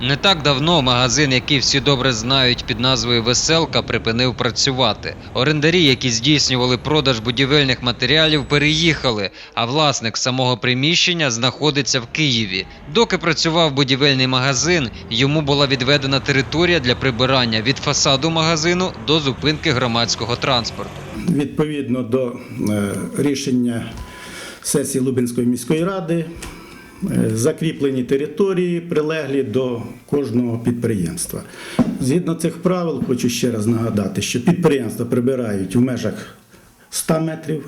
Не так давно магазин, який всі добре знають під назвою Веселка, припинив працювати. Орендарі, які здійснювали продаж будівельних матеріалів, переїхали, а власник самого приміщення знаходиться в Києві. Доки працював будівельний магазин, йому була відведена територія для прибирання від фасаду магазину до зупинки громадського транспорту. Відповідно до е, рішення сесії Лубенської міської ради, закріплені території прилеглі до кожного підприємства. Згідно цих правил, хочу ще раз нагадати, що підприємства прибирають в межах 100 метрів.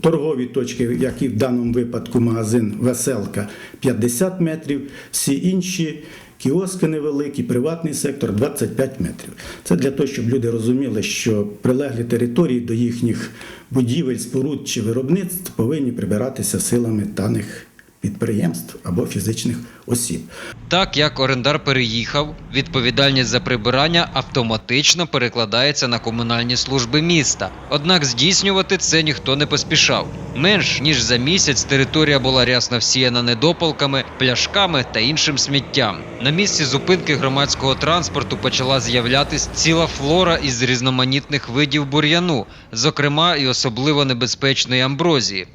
Торгові точки, як і в даному випадку магазин Веселка 50 метрів, всі інші кіоски невеликі, приватний сектор 25 метрів. Це для того, щоб люди розуміли, що прилеглі території до їхніх будівель, споруд чи виробництв повинні прибиратися силами даних підприємств або фізичних осіб. Так як орендар переїхав, відповідальність за прибирання автоматично перекладається на комунальні служби міста. Однак здійснювати це ніхто не поспішав. Менш ніж за місяць територія була рясно всіяна недопалками, пляшками та іншим сміттям. На місці зупинки громадського транспорту почала з'являтись ціла флора із різноманітних видів бур'яну, зокрема і особливо небезпечної амброзії.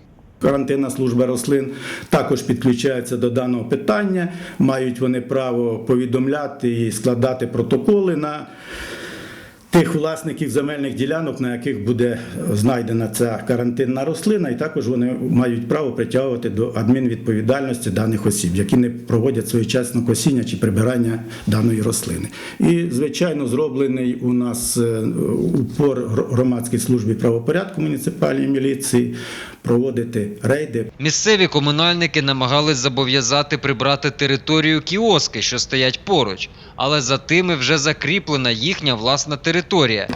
Карантинна служба рослин також підключається до даного питання. Мають вони право повідомляти і складати протоколи на тих власників земельних ділянок, на яких буде знайдена ця карантинна рослина, і також вони мають право притягувати до адмінвідповідальності даних осіб, які не проводять своєчасно косіння чи прибирання даної рослини. І, звичайно, зроблений у нас е, упор гр- громадській службі правопорядку муніципальній міліції проводити рейди Місцеві комунальники намагались зобов'язати прибрати територію кіоски, що стоять поруч, але за тими вже закріплена їхня власна територія.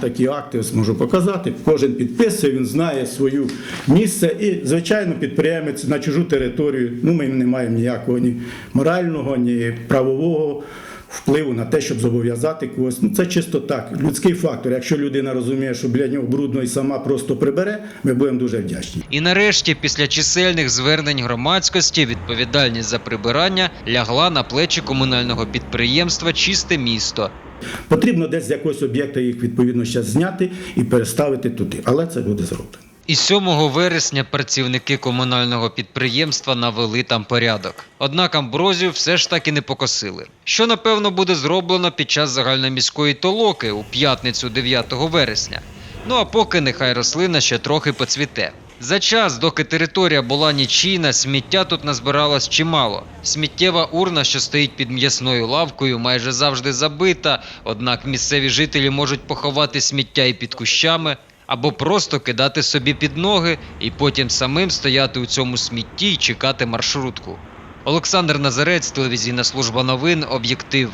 Такі акти ось можу показати. Кожен підписує, він знає своє місце. І, звичайно, підприємець на чужу територію. Ну, ми не маємо ніякого ні морального, ні правового впливу на те, щоб зобов'язати когось. Ну, це чисто так. Людський фактор. Якщо людина розуміє, що біля нього брудно і сама просто прибере, ми будемо дуже вдячні. І нарешті, після чисельних звернень громадськості, відповідальність за прибирання лягла на плечі комунального підприємства Чисте місто. Потрібно десь з якогось об'єкта їх відповідно зараз зняти і переставити туди. Але це буде зроблено. І 7 вересня працівники комунального підприємства навели там порядок. Однак амброзію все ж таки не покосили. Що напевно буде зроблено під час загальноміської толоки у п'ятницю 9 вересня. Ну а поки нехай рослина ще трохи поцвіте. За час, доки територія була нічийна, сміття тут назбиралось чимало. Сміттєва урна, що стоїть під м'ясною лавкою, майже завжди забита, однак місцеві жителі можуть поховати сміття і під кущами, або просто кидати собі під ноги і потім самим стояти у цьому смітті і чекати маршрутку. Олександр Назарець, телевізійна служба новин, об'єктив.